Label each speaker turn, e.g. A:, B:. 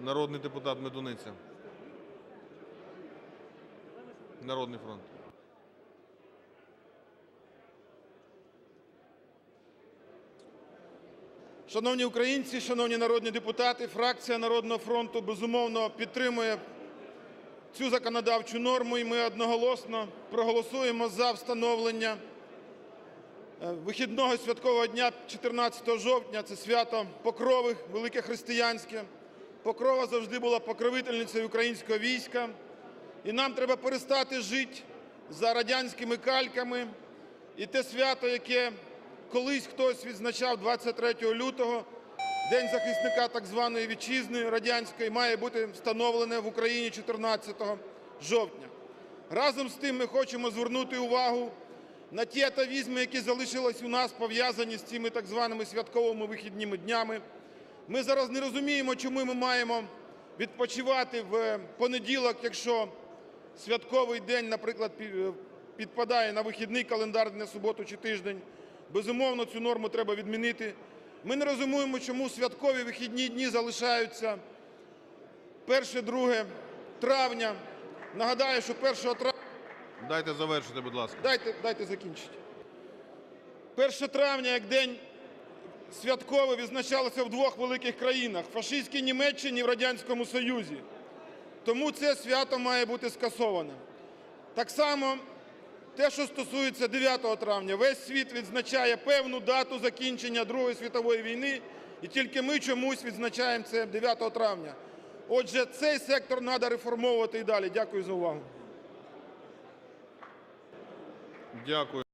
A: Народний депутат Медуниця. Народний фронт.
B: Шановні українці, шановні народні депутати, фракція Народного фронту безумовно підтримує цю законодавчу норму, і ми одноголосно проголосуємо за встановлення е, вихідного святкового дня 14 жовтня. Це свято Покрови, велике християнське. Покрова завжди була покровительницею українського війська. І нам треба перестати жити за радянськими кальками. І те свято, яке колись хтось відзначав 23 лютого, День захисника так званої вітчизни радянської, має бути встановлене в Україні 14 жовтня. Разом з тим ми хочемо звернути увагу на ті атавізми, які залишились у нас, пов'язані з цими так званими святковими вихідними днями. Ми зараз не розуміємо, чому ми маємо відпочивати в понеділок, якщо святковий день, наприклад, підпадає на вихідний календар на суботу чи тиждень. Безумовно, цю норму треба відмінити. Ми не розуміємо, чому святкові вихідні дні залишаються 1-2 травня. Нагадаю, що 1 травня
A: Дайте завершити, будь ласка.
B: Дайте, дайте закінчити. 1 травня як день святковий відзначалося в двох великих країнах – фашистській Німеччині і в Радянському Союзі. Тому це свято має бути скасоване. Так само те, що стосується 9 травня. Весь світ відзначає певну дату закінчення Другої світової війни, і тільки ми чомусь відзначаємо це 9 травня. Отже, цей сектор треба реформовувати і далі. Дякую за увагу.
A: Дякую.